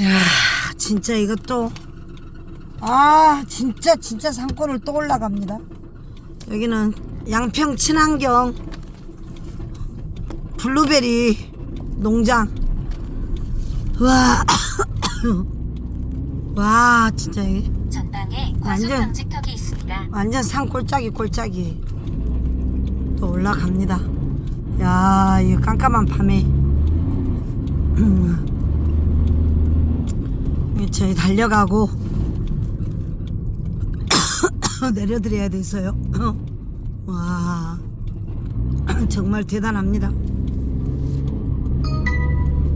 야 진짜 이것도 아 진짜 진짜 산골을 또 올라갑니다 여기는 양평 친환경 블루베리 농장 와, 와 진짜 이게 전방에 완전- 있습니다. 완전 산 골짜기 골짜기 또 올라갑니다. 야, 이 깜깜한 밤에 음. 저희 달려가고 내려드려야 돼서요. 와, 정말 대단합니다.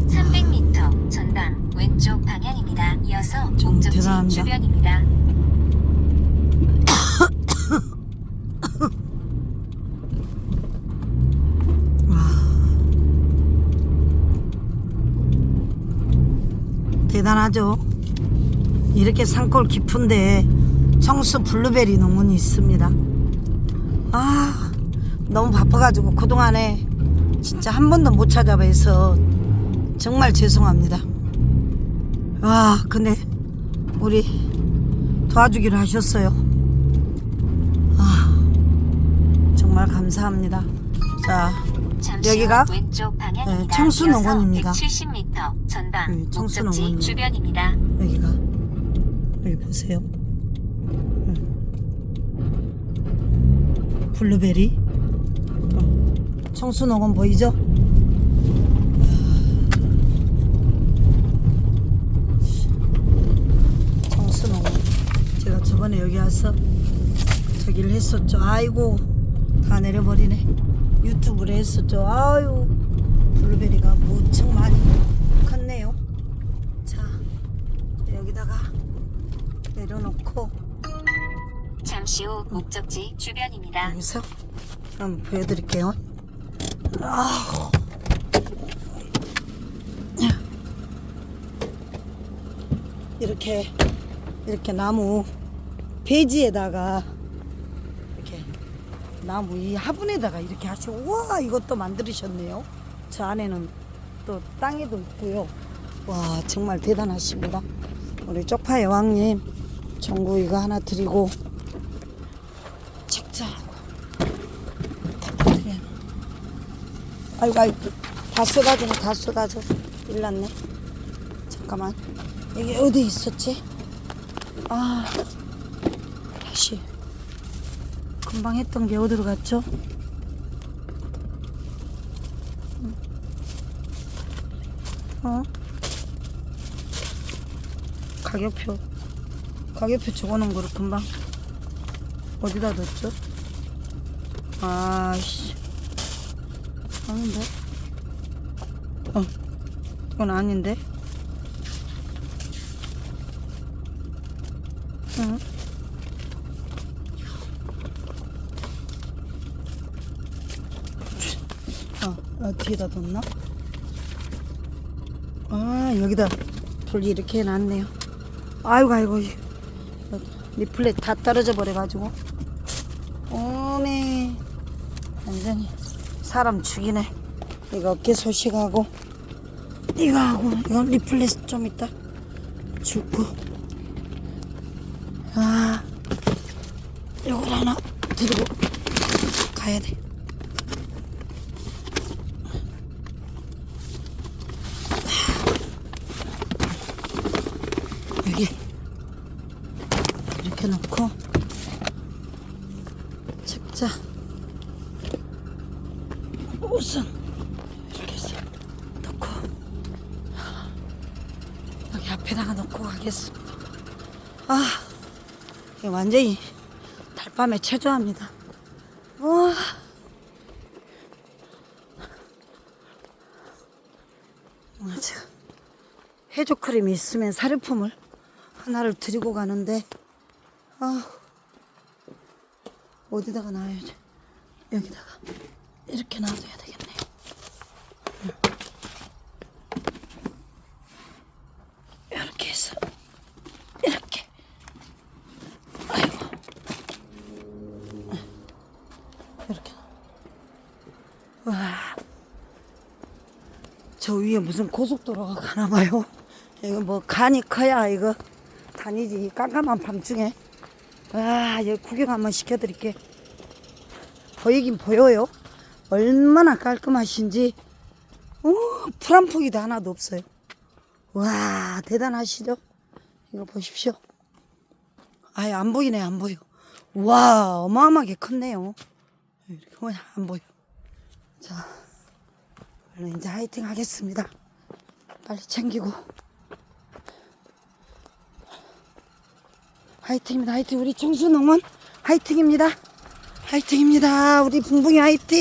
300m 전방 왼쪽 방향입니다. 이어서 좀 목적지 대단합니다. 주변입니다. 대단하죠. 이렇게 산골 깊은데 청수 블루베리 농원이 있습니다. 아, 너무 바빠가지고 그동안에 진짜 한 번도 못 찾아봐서 정말 죄송합니다. 와, 근데 우리 도와주기로 하셨어요. 아, 정말 감사합니다. 자, 여기가? 청수농원입니다. 이어서 170m 전방 네, 청수농원입니다. 주변입니다. 여기 보세요. 음. 블루베리 어. 청수농원 보이죠? 아. 청수농원 제가 저번에 여기 와서 저기를 했었죠. 아이고 다 내려버리네. 유튜브를 했었죠. 아유 블루베리가 무척 많이 컸네요. 자 여기다가 내려놓고 후 목적지 주변입니다. 여기서 한번 보여드릴게요. 아. 이렇게 이렇게 나무 배지에다가 이렇게 나무 이 화분에다가 이렇게 하시고 우와 이것도 만드셨네요. 저 안에는 또 땅에도 있고요. 와 정말 대단하십니다. 우리 쪽파 여왕님 전구 이거 하나 드리고 책 자하고 부탁드려요. 아이고 아이고. 다 쏟아지네 다 쏟아져. 일 났네. 잠깐만. 여기 어디 있었지? 아. 다시. 금방 했던 게 어디로 갔죠? 음. 어? 가격표. 가격표 적어놓은 거를 금방 어디다 뒀죠? 아씨 아닌데? 어 이건 아닌데? 응? 아, 아 뒤에다 뒀나? 아 여기다 돌리 이렇게 해놨네요 아이고 아이고 리플렛 다 떨어져 버려가지고. 오메. 완전히 사람 죽이네. 이거 어깨 소식하고 이거 하고 이건 리플렛 좀 있다. 죽고. 아 이걸 하나 들고 가야 돼 여기 이렇게 놓고 책자 옷은 이렇게 해서 놓고 여기 앞에다가 놓고 가겠습니다. 아, 완전히 달밤에 체조합니다. 와. 맞아. 해조 크림이 있으면 사료품을 하나를 드리고 가는데 아. 어디다가 놔야지? 여기다가. 이렇게 놔둬야 되겠네요 응. 이렇게 해서. 이렇게. 아이고. 이렇게 와 저 위에 무슨 고속도로가 가나 봐요. 이거 뭐 간이 커야 이거 다니지. 이 깜깜한 밤중에 와 여기 구경 한번 시켜드릴게. 보이긴 보여요. 얼마나 깔끔하신지. 오, 풀한 포기도 하나도 없어요. 와 대단하시죠? 이거 보십시오. 아예 안 보이네 안 보여. 와 어마어마하게 컸네요. 이렇게 보면 안 보여. 자 얼른 이제 화이팅 하겠습니다. 빨리 챙기고 화이팅입니다. 화이팅. 우리 청수농원 화이팅입니다. 화이팅입니다. 우리 붕붕이 화이팅